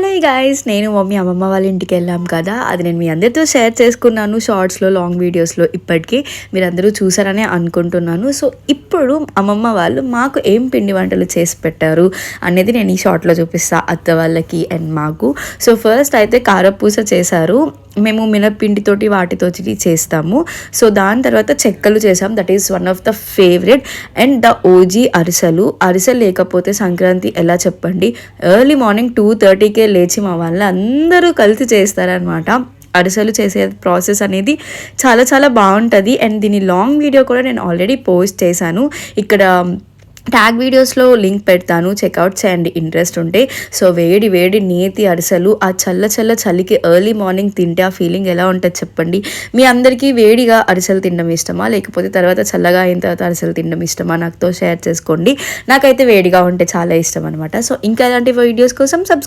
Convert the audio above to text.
Hello guys నేను mummy అమ్మమ్మ వాళ్ళ ఇంటికి వెళ్ళాం కదా. అది నేను మీ అందరితో షేర్ చేసుకున్నాను షార్ట్స్లో లాంగ్ వీడియోస్లో ఇప్పటికీ. మీరందరూ చూసారనే అనుకుంటున్నాను. సో ఇప్పుడు అమ్మమ్మ వాళ్ళు మాకు ఏం పిండి వంటలు చేసి పెట్టారు అనేది నేను ఈ షార్ట్లో చూపిస్తాను అత్త వాళ్ళకి అండ్ మాకు. సో ఫస్ట్ అయితే కారపూస చేశారు. మేము మినపిండితోటి వాటితోటి చేస్తాము. సో దాని తర్వాత చెక్కలు చేసాం that is one of the favourite and the OG అరిసెలు. అరిసెలు లేకపోతే సంక్రాంతి ఎలా చెప్పండి? ఎర్లీ మార్నింగ్ టూ థర్టీకే లేచి మా వాళ్ళు అందరూ కలిసి చేస్తారనమాట అరిసెలు చేసే ప్రాసెస్ అనేది చాలా చాలా బాగుంటుంది. అండ్ దీని లాంగ్ వీడియో కూడా నేను ఆల్రెడీ పోస్ట్ చేశాను. ఇక్కడ ట్యాగ్ వీడియోస్లో లింక్ పెడతాను. చెక్అవుట్ చేయండి ఇంట్రెస్ట్ ఉంటే. సో వేడి వేడి నేతి అరిసెలు ఆ చల్ల చల్ల చలికి ఎర్లీ మార్నింగ్ తింటే ఆ ఫీలింగ్ ఎలా ఉంటుంది చెప్పండి. మీ అందరికీ వేడిగా అరిసెలు తినడం ఇష్టమా? లేకపోతే తర్వాత చల్లగా అయిన తర్వాత అరిసెలు తినడం ఇష్టమా? నాతో షేర్ చేసుకోండి. నాకైతే వేడిగా ఉంటే చాలా ఇష్టం అనమాట సో ఇంకా ఇలాంటి వీడియోస్ కోసం సబ్స్క్రైబ్